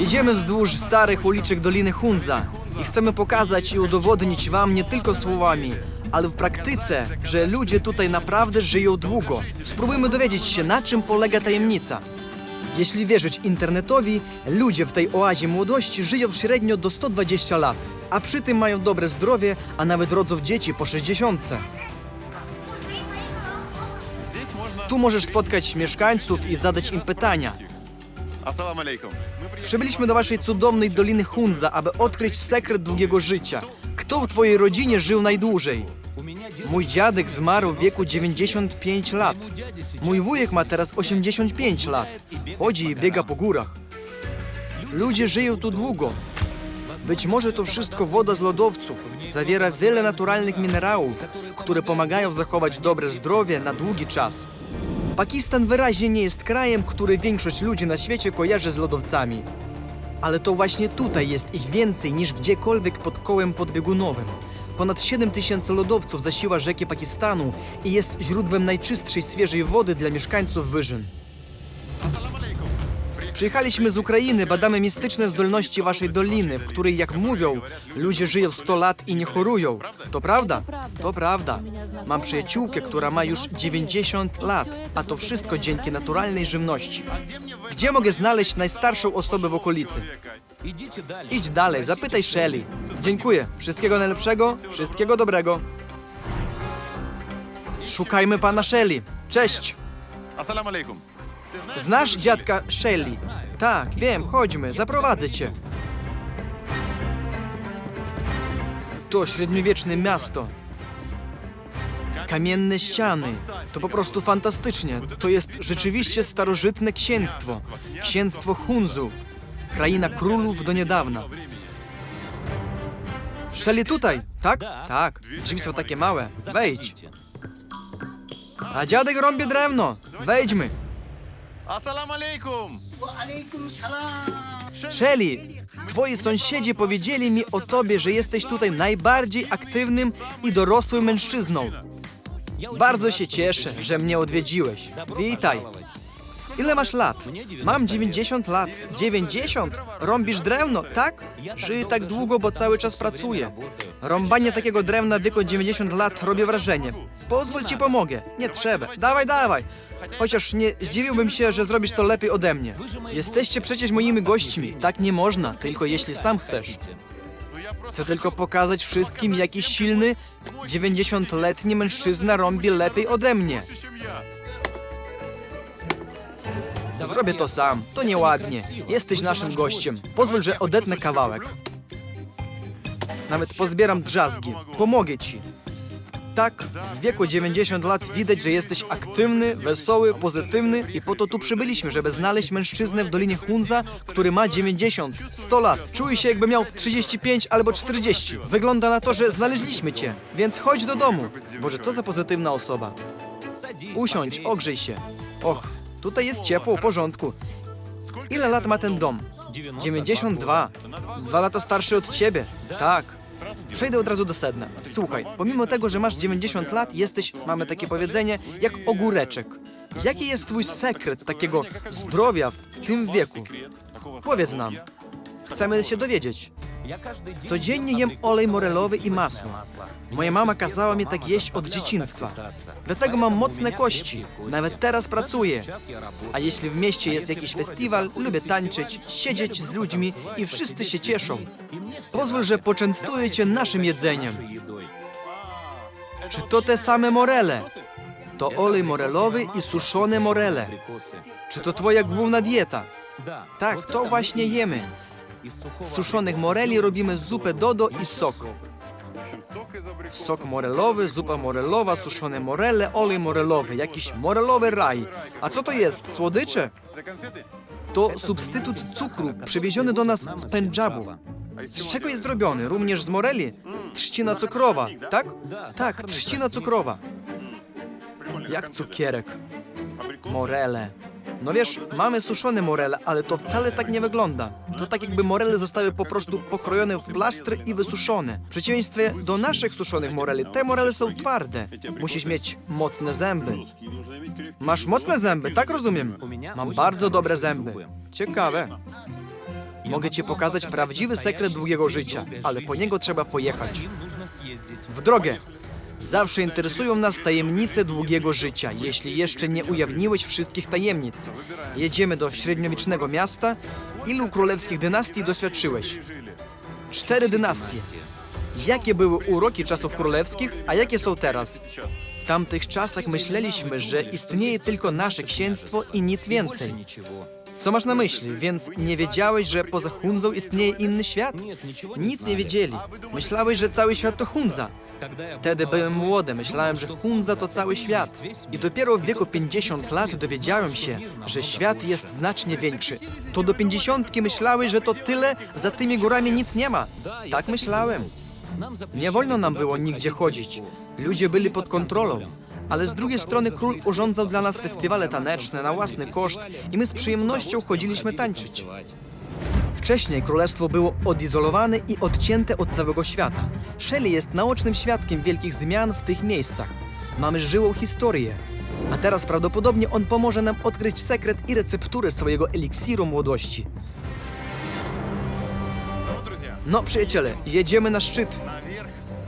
Idziemy wzdłuż starych uliczek Doliny Hunza i chcemy pokazać i udowodnić wam nie tylko słowami, ale w praktyce, że ludzie tutaj naprawdę żyją długo. Spróbujmy dowiedzieć się, na czym polega tajemnica. Jeśli wierzyć internetowi, ludzie w tej oazie młodości żyją średnio do 120 lat, a przy tym mają dobre zdrowie, a nawet rodzą dzieci po 60. Tu możesz spotkać mieszkańców i zadać im pytania. Assalamu alaikum. Przybyliśmy do waszej cudownej doliny Hunza, aby odkryć sekret długiego życia. Kto w twojej rodzinie żył najdłużej? Mój dziadek zmarł w wieku 95 lat. Mój wujek ma teraz 85 lat. Chodzi i biega po górach. Ludzie żyją tu długo. Być może to wszystko woda z lodowców. Zawiera wiele naturalnych minerałów, które pomagają zachować dobre zdrowie na długi czas. Pakistan wyraźnie nie jest krajem, który większość ludzi na świecie kojarzy z lodowcami. Ale to właśnie tutaj jest ich więcej niż gdziekolwiek pod kołem podbiegunowym. Ponad 7 tysięcy lodowców zasila rzeki Pakistanu i jest źródłem najczystszej, świeżej wody dla mieszkańców wyżyn. Przyjechaliśmy z Ukrainy, badamy mistyczne zdolności waszej doliny, w której, jak mówią, ludzie żyją 100 lat i nie chorują. To prawda? To prawda. Mam przyjaciółkę, która ma już 90 lat, a to wszystko dzięki naturalnej żywności. Gdzie mogę znaleźć najstarszą osobę w okolicy? Idź dalej, zapytaj Shelly. Dziękuję. Wszystkiego najlepszego, wszystkiego dobrego. Szukajmy pana Shelly. Cześć! Assalamu alaikum. Znasz dziadka Shelly? Tak, wiem, chodźmy, zaprowadzę cię. To średniowieczne miasto. Kamienne ściany. To po prostu fantastycznie. To jest rzeczywiście starożytne księstwo. Księstwo Hunzów. Kraina królów do niedawna. Szeli tutaj, tak? Tak. Drzwi są takie małe. Wejdź. A dziadek rąbie drewno. Wejdźmy. Assalamu alaikum! Shelly, twoi sąsiedzi powiedzieli mi o tobie, że jesteś tutaj najbardziej aktywnym i dorosłym mężczyzną. Bardzo się cieszę, że mnie odwiedziłeś. Witaj. Ile masz lat? Mam 90 lat. 90? Rąbisz drewno, tak? Żyję tak długo, bo cały czas pracuję. Rąbanie takiego drewna w wieku 90 lat robi wrażenie. Pozwól ci pomogę. Nie trzeba. Dawaj, dawaj. Chociaż nie zdziwiłbym się, że zrobisz to lepiej ode mnie. Jesteście przecież moimi gośćmi. Tak nie można, tylko jeśli sam chcesz. Chcę tylko pokazać wszystkim, jaki silny 90-letni mężczyzna rąbi lepiej ode mnie. Zrobię to sam. To nieładnie. Jesteś naszym gościem. Pozwól, że odetnę kawałek. Nawet pozbieram drzazgi. Pomogę ci. Tak, w wieku 90 lat widać, że jesteś aktywny, wesoły, pozytywny i po to tu przybyliśmy, żeby znaleźć mężczyznę w Dolinie Hunza, który ma 90, 100 lat. Czuję się jakby miał 35 albo 40. Wygląda na to, że znaleźliśmy cię, więc chodź do domu. Boże, co za pozytywna osoba. Usiądź, ogrzej się. Och, tutaj jest ciepło, w porządku. Ile lat ma ten dom? 92. Dwa lata starszy od ciebie. Tak. Przejdę od razu do sedna. Słuchaj, pomimo tego, że masz 90 lat, jesteś, mamy takie powiedzenie, jak ogóreczek. Jaki jest twój sekret takiego zdrowia w tym wieku? Powiedz nam. Chcemy się dowiedzieć. Codziennie jem olej morelowy i masło. Moja mama kazała mi tak jeść od dzieciństwa. Dlatego mam mocne kości. Nawet teraz pracuję. A jeśli w mieście jest jakiś festiwal, lubię tańczyć, siedzieć z ludźmi i wszyscy się cieszą. Pozwól, że poczęstuję cię naszym jedzeniem. Czy to te same morele? To olej morelowy i suszone morele. Czy to twoja główna dieta? Tak, to właśnie jemy. Z suszonych moreli robimy zupę dodo i sok. Sok morelowy, zupa morelowa, suszone morele, olej morelowy, jakiś morelowy raj. A co to jest? Słodycze? To substytut cukru przywieziony do nas z Pendżabu. Z czego jest zrobiony? Również z moreli? Trzcina cukrowa, tak? Tak, trzcina cukrowa. Jak cukierek. Morele. No wiesz, mamy suszony morel, ale to wcale tak nie wygląda. To tak jakby morele zostały po prostu pokrojone w plastry i wysuszone. W przeciwieństwie do naszych suszonych moreli, te morele są twarde. Musisz mieć mocne zęby. Masz mocne zęby, tak rozumiem? Mam bardzo dobre zęby. Ciekawe. Mogę ci pokazać prawdziwy sekret długiego życia, ale po niego trzeba pojechać. W drogę! Zawsze interesują nas tajemnice długiego życia, jeśli jeszcze nie ujawniłeś wszystkich tajemnic. Jedziemy do średniowiecznego miasta. Ilu królewskich dynastii doświadczyłeś? Cztery dynastie. Jakie były uroki czasów królewskich, a jakie są teraz? W tamtych czasach myśleliśmy, że istnieje tylko nasze księstwo i nic więcej. Co masz na myśli? Więc nie wiedziałeś, że poza Hunzą istnieje inny świat? Nic nie wiedzieli. Myślałeś, że cały świat to Hunza. Wtedy byłem młody, myślałem, że Hunza to cały świat. I dopiero w wieku 50 lat dowiedziałem się, że świat jest znacznie większy. To do 50 myślałeś, że to tyle, za tymi górami nic nie ma. Tak myślałem. Nie wolno nam było nigdzie chodzić. Ludzie byli pod kontrolą. Ale z drugiej strony król urządzał dla nas festiwale taneczne na własny koszt i my z przyjemnością chodziliśmy tańczyć. Wcześniej królestwo było odizolowane i odcięte od całego świata. Shelley jest naocznym świadkiem wielkich zmian w tych miejscach. Mamy żyłą historię. A teraz prawdopodobnie on pomoże nam odkryć sekret i recepturę swojego eliksiru młodości. No, przyjaciele, jedziemy na szczyt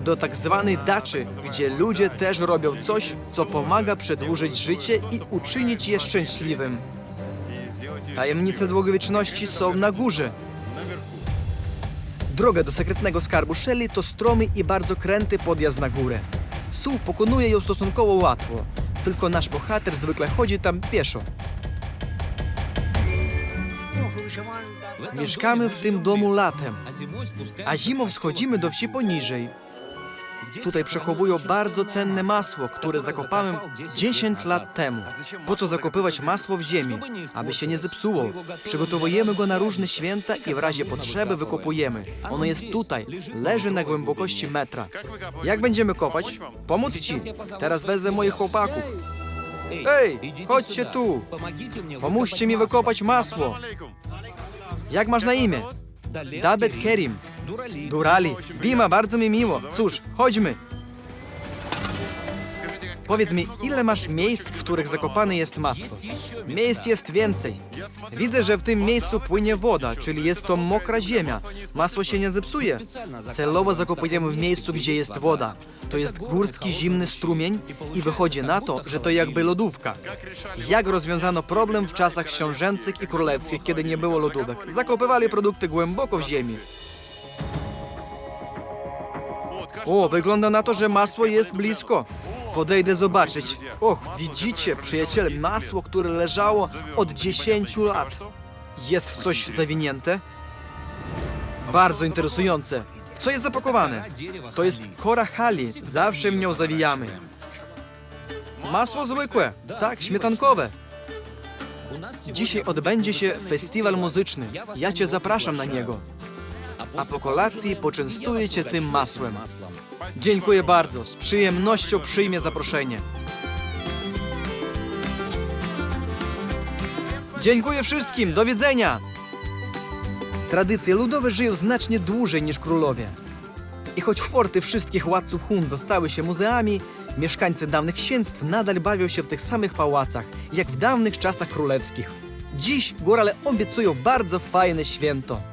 do tak zwanej daczy, gdzie ludzie też robią coś, co pomaga przedłużyć życie i uczynić je szczęśliwym. Tajemnice długowieczności są na górze. Droga do sekretnego skarbu Shelly to stromy i bardzo kręty podjazd na górę. Sue pokonuje ją stosunkowo łatwo, tylko nasz bohater zwykle chodzi tam pieszo. Mieszkamy w tym domu latem, a zimą schodzimy do wsi poniżej. Tutaj przechowują bardzo cenne masło, które zakopałem 10 lat temu. Po co zakopywać masło w ziemi? Aby się nie zepsuło. Przygotowujemy go na różne święta i w razie potrzeby wykopujemy. Ono jest tutaj, leży na głębokości metra. Jak będziemy kopać? Pomóc ci. Teraz wezmę moich chłopaków. Ej, chodźcie tu. Pomóżcie mi wykopać masło. Jak masz na imię? Dabet Kerim, Durali. Dima, bardzo mi miło. Cóż, chodźmy. Powiedz mi, ile masz miejsc, w których zakopany jest masło? Miejsc jest więcej. Widzę, że w tym miejscu płynie woda, czyli jest to mokra ziemia. Masło się nie zepsuje. Celowo zakopujemy w miejscu, gdzie jest woda. To jest górski zimny strumień i wychodzi na to, że to jakby lodówka. Jak rozwiązano problem w czasach książęcych i królewskich, kiedy nie było lodówek? Zakopywali produkty głęboko w ziemi. O, wygląda na to, że masło jest blisko. Podejdę zobaczyć. Och, widzicie, przyjaciele, masło, które leżało od 10 lat. Jest w coś zawinięte? Bardzo interesujące. Co jest zapakowane? To jest kora hali. Zawsze nią zawijamy. Masło zwykłe. Tak, śmietankowe. Dzisiaj odbędzie się festiwal muzyczny. Ja cię zapraszam na niego. A po kolacji poczęstuję cię tym masłem. Dziękuję bardzo. Z przyjemnością przyjmie zaproszenie. Dziękuję wszystkim. Do widzenia. Tradycje ludowe żyją znacznie dłużej niż królowie. I choć forty wszystkich władców Hun zostały się muzeami, mieszkańcy dawnych księstw nadal bawią się w tych samych pałacach, jak w dawnych czasach królewskich. Dziś górale obiecują bardzo fajne święto.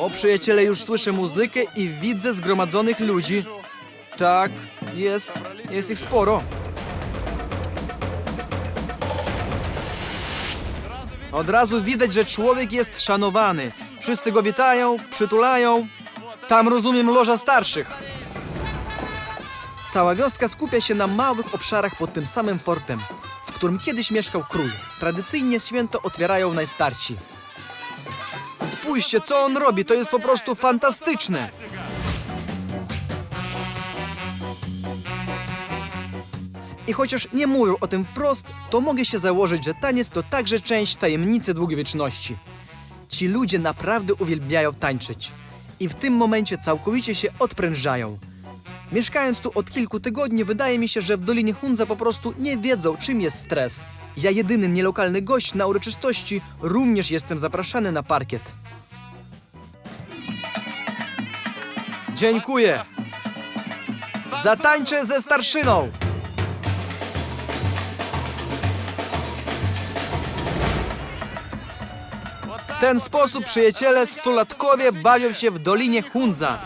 O przyjaciele, już słyszę muzykę i widzę zgromadzonych ludzi. Tak, jest, jest ich sporo. Od razu widać, że człowiek jest szanowany. Wszyscy go witają, przytulają. Tam rozumiem loża starszych. Cała wioska skupia się na małych obszarach pod tym samym fortem, w którym kiedyś mieszkał król. Tradycyjnie święto otwierają najstarsi. Spójrzcie, co on robi, to jest po prostu fantastyczne. I chociaż nie mówią o tym wprost, to mogę się założyć, że taniec to także część tajemnicy długowieczności. Ci ludzie naprawdę uwielbiają tańczyć. I w tym momencie całkowicie się odprężają. Mieszkając tu od kilku tygodni, wydaje mi się, że w Dolinie Hunza po prostu nie wiedzą, czym jest stres. Ja jedyny nielokalny gość na uroczystości również jestem zapraszany na parkiet. Dziękuję. Zatańczę ze starszyną. W ten sposób przyjaciele stulatkowie bawią się w Dolinie Hunza.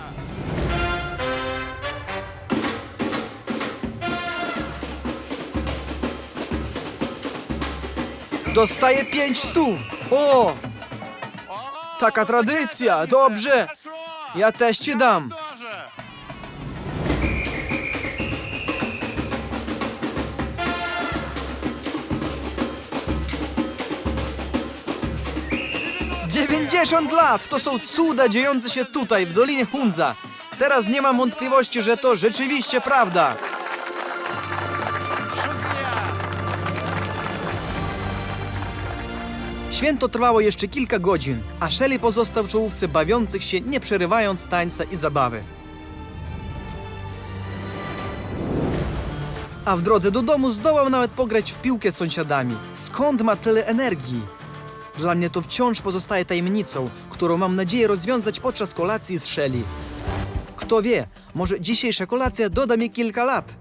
Dostaję pięć stów. O! Taka tradycja, dobrze. Ja też ci dam. 50 lat! To są cuda dziejące się tutaj, w Dolinie Hunza. Teraz nie mam wątpliwości, że to rzeczywiście prawda. Święto trwało jeszcze kilka godzin, a Shelley pozostał w czołówce bawiących się, nie przerywając tańca i zabawy. A w drodze do domu zdołał nawet pograć w piłkę z sąsiadami. Skąd ma tyle energii? Dla mnie to wciąż pozostaje tajemnicą, którą mam nadzieję rozwiązać podczas kolacji z Shelly. Kto wie, może dzisiejsza kolacja doda mi kilka lat.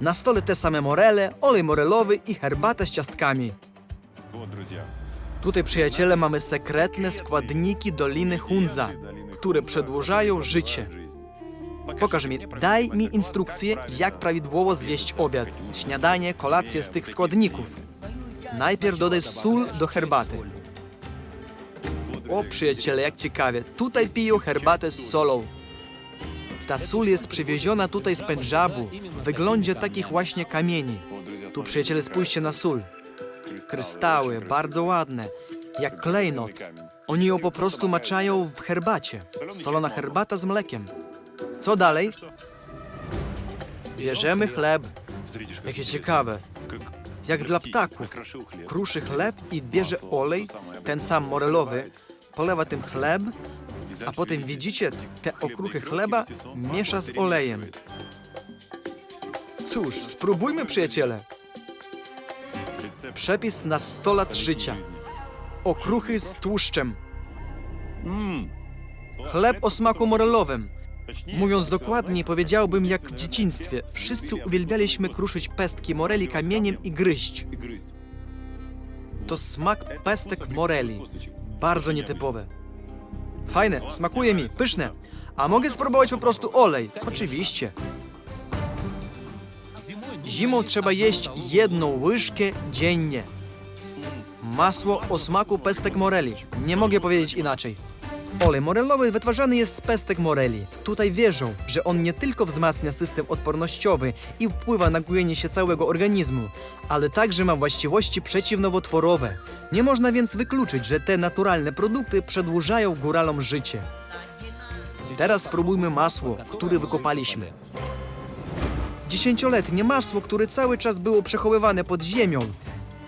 Na stole te same morele, olej morelowy i herbata z ciastkami. Tutaj, przyjaciele, mamy sekretne składniki Doliny Hunza, które przedłużają życie. Pokaż mi, daj mi instrukcję, jak prawidłowo zjeść obiad, śniadanie, kolację z tych składników. Najpierw dodaj sól do herbaty. O, przyjaciele, jak ciekawie, tutaj piją herbatę z solą. Ta sól jest przywieziona tutaj z Pendżabu, w wyglądzie takich właśnie kamieni. Tu, przyjaciele, spójrzcie na sól. Kryształy, bardzo ładne, jak klejnot. Oni ją po prostu maczają w herbacie. Solona herbata z mlekiem. Co dalej? Bierzemy chleb. Jakie ciekawe. Jak dla ptaków. Kruszy chleb i bierze olej, ten sam morelowy, polewa tym chleb, a potem widzicie, te okruchy chleba miesza z olejem. Cóż, spróbujmy, przyjaciele. Przepis na 100 lat życia. Okruchy z tłuszczem. Chleb o smaku morelowym. Mówiąc dokładniej, powiedziałbym jak w dzieciństwie. Wszyscy uwielbialiśmy kruszyć pestki moreli kamieniem i gryźć. To smak pestek moreli. Bardzo nietypowe. Fajne, smakuje mi, pyszne. A mogę spróbować po prostu olej? Oczywiście. Zimą trzeba jeść jedną łyżkę dziennie. Masło o smaku pestek moreli. Nie mogę powiedzieć inaczej. Olej morelowy wytwarzany jest z pestek moreli. Tutaj wierzą, że on nie tylko wzmacnia system odpornościowy i wpływa na gojenie się całego organizmu, ale także ma właściwości przeciwnowotworowe. Nie można więc wykluczyć, że te naturalne produkty przedłużają góralom życie. Teraz spróbujmy masło, które wykopaliśmy. Dziesięcioletnie masło, które cały czas było przechowywane pod ziemią.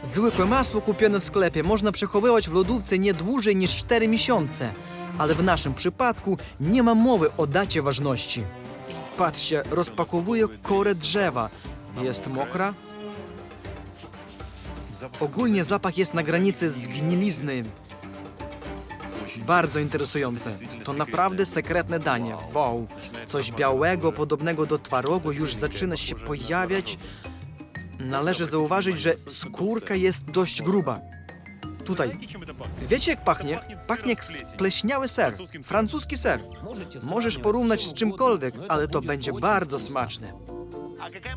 Zwykłe masło kupione w sklepie można przechowywać w lodówce nie dłużej niż 4 miesiące, ale w naszym przypadku nie ma mowy o dacie ważności. Patrzcie, rozpakowuję korę drzewa. Jest mokra? Ogólnie zapach jest na granicy zgnilizny. Bardzo interesujące. To naprawdę sekretne danie. Wow. Coś białego, podobnego do twarogu już zaczyna się pojawiać. Należy zauważyć, że skórka jest dość gruba. Tutaj. Wiecie jak pachnie? Pachnie jak spleśniały ser. Francuski ser. Możesz porównać z czymkolwiek, ale to będzie bardzo smaczne.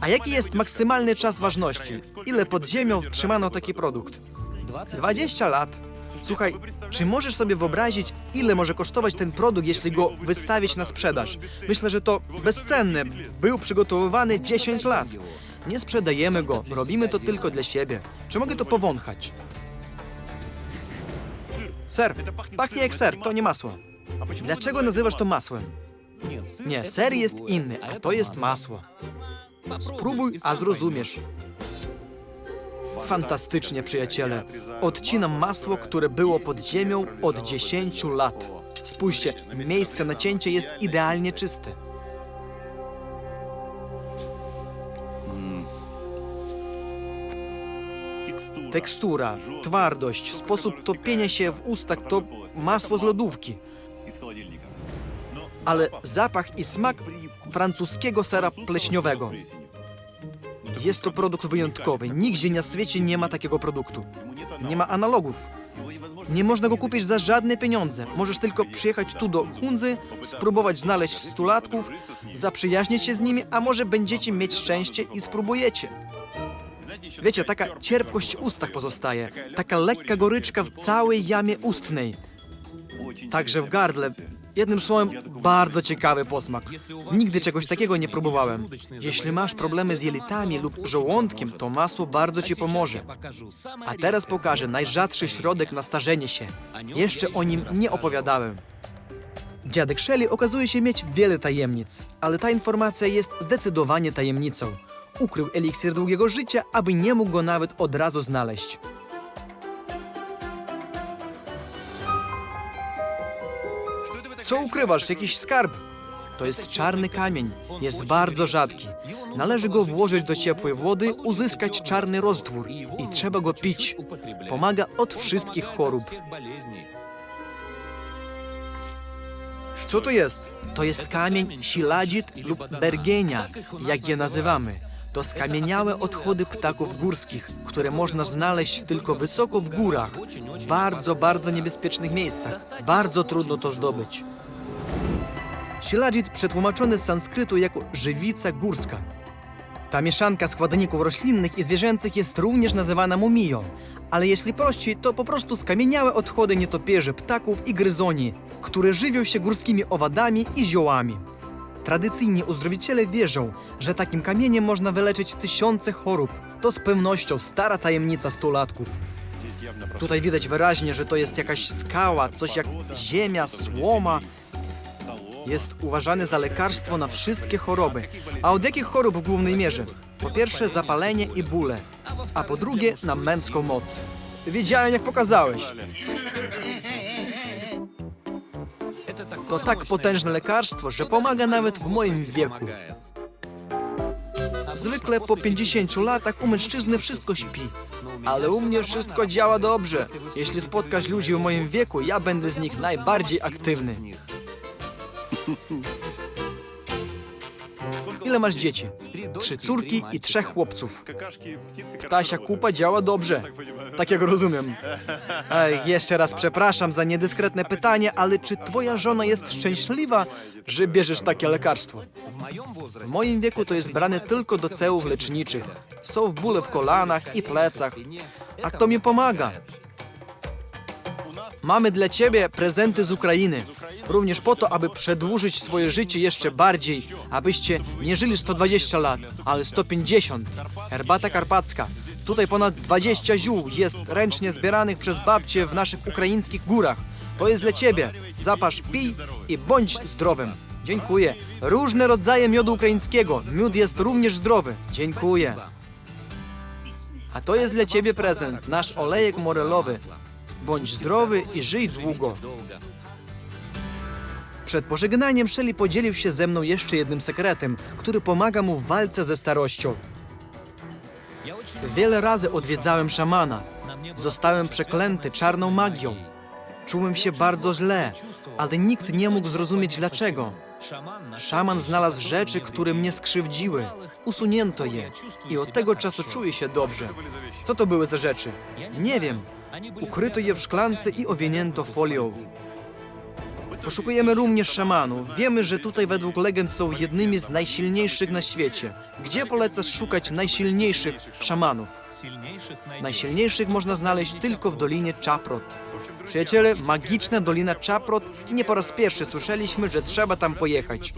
A jaki jest maksymalny czas ważności? Ile pod ziemią trzymano taki produkt? 20 lat. Słuchaj, czy możesz sobie wyobrazić, ile może kosztować ten produkt, jeśli go wystawić na sprzedaż? Myślę, że to bezcenne. Był przygotowywany 10 lat. Nie sprzedajemy go, robimy to tylko dla siebie. Czy mogę to powąchać? Ser, pachnie jak ser, to nie masło. Dlaczego nazywasz to masłem? Nie, ser jest inny, a to jest masło. Spróbuj, a zrozumiesz. Fantastycznie, przyjaciele. Odcinam masło, które było pod ziemią od 10 lat. Spójrzcie, miejsce na cięcie jest idealnie czyste. tekstura, twardość, sposób topienia się w ustach to masło z lodówki. Ale zapach i smak francuskiego sera pleśniowego. Jest to produkt wyjątkowy. Nigdzie na świecie nie ma takiego produktu. Nie ma analogów. Nie można go kupić za żadne pieniądze. Możesz tylko przyjechać tu do Hunzy, spróbować znaleźć stulatków, zaprzyjaźnić się z nimi, a może będziecie mieć szczęście i spróbujecie. Wiecie, taka cierpkość w ustach pozostaje, taka lekka goryczka w całej jamie ustnej, także w gardle. Jednym słowem, bardzo ciekawy posmak. Nigdy czegoś takiego nie próbowałem. Jeśli masz problemy z jelitami lub żołądkiem, to masło bardzo ci pomoże. A teraz pokażę najrzadszy środek na starzenie się. Jeszcze o nim nie opowiadałem. Dziadek Shelley okazuje się mieć wiele tajemnic, ale ta informacja jest zdecydowanie tajemnicą ukrył eliksir długiego życia, aby nie mógł go nawet od razu znaleźć. Co ukrywasz? Jakiś skarb? To jest czarny kamień. Jest bardzo rzadki. Należy go włożyć do ciepłej wody, uzyskać czarny roztwór i trzeba go pić. Pomaga od wszystkich chorób. Co to jest? To jest kamień siladzit lub bergenia, jak je nazywamy. To skamieniałe odchody ptaków górskich, które można znaleźć tylko wysoko w górach, w bardzo, bardzo niebezpiecznych miejscach. Bardzo trudno to zdobyć. Siladzit przetłumaczony z sanskrytu jako żywica górska. Ta mieszanka składników roślinnych i zwierzęcych jest również nazywana mumiją, ale jeśli prościej, to po prostu skamieniałe odchody nietopierzy, ptaków i gryzoni, które żywią się górskimi owadami i ziołami. Tradycyjnie uzdrowiciele wierzą, że takim kamieniem można wyleczyć tysiące chorób. To z pewnością stara tajemnica stolatków. Tutaj widać wyraźnie, że to jest jakaś skała, coś jak ziemia, słoma. Jest uważany za lekarstwo na wszystkie choroby. A od jakich chorób w głównej mierze? Po pierwsze zapalenie i bóle, a po drugie na męską moc. Wiedziałem jak pokazałeś. To tak potężne lekarstwo, że pomaga nawet w moim wieku. Zwykle po 50 latach u mężczyzny wszystko śpi. Ale u mnie wszystko działa dobrze. Jeśli spotkasz ludzi w moim wieku, ja będę z nich najbardziej aktywny. Ile masz dzieci? trzy córki i trzech chłopców. Ptasia kupa działa dobrze, tak, tak jak rozumiem. Ej, jeszcze raz przepraszam za niedyskretne pytanie, ale czy twoja żona jest szczęśliwa, że bierzesz takie lekarstwo? W moim wieku to jest brane tylko do cełów leczniczych. Są w bóle w kolanach i plecach. A kto mi pomaga? Mamy dla ciebie prezenty z Ukrainy. Również po to, aby przedłużyć swoje życie jeszcze bardziej, abyście nie żyli 120 lat, ale 150. Herbata karpacka. Tutaj ponad 20 ziół jest ręcznie zbieranych przez babcie w naszych ukraińskich górach. To jest dla ciebie. Zapasz, pij i bądź zdrowym. Dziękuję. Różne rodzaje miodu ukraińskiego. Miód jest również zdrowy. Dziękuję. A to jest dla ciebie prezent, nasz olejek morelowy. Bądź zdrowy i żyj długo. Przed pożegnaniem Shelley podzielił się ze mną jeszcze jednym sekretem, który pomaga mu w walce ze starością. Wiele razy odwiedzałem szamana. Zostałem przeklęty czarną magią. Czułem się bardzo źle, ale nikt nie mógł zrozumieć dlaczego. Szaman znalazł rzeczy, które mnie skrzywdziły. Usunięto je i od tego czasu czuję się dobrze. Co to były za rzeczy? Nie wiem. Ukryto je w szklance i owinięto folią. Poszukujemy również szamanów. Wiemy, że tutaj według legend są jednymi z najsilniejszych na świecie. Gdzie polecasz szukać najsilniejszych szamanów? Najsilniejszych można znaleźć tylko w Dolinie Czaprot. Przyjaciele, magiczna Dolina Czaprot i nie po raz pierwszy słyszeliśmy, że trzeba tam pojechać.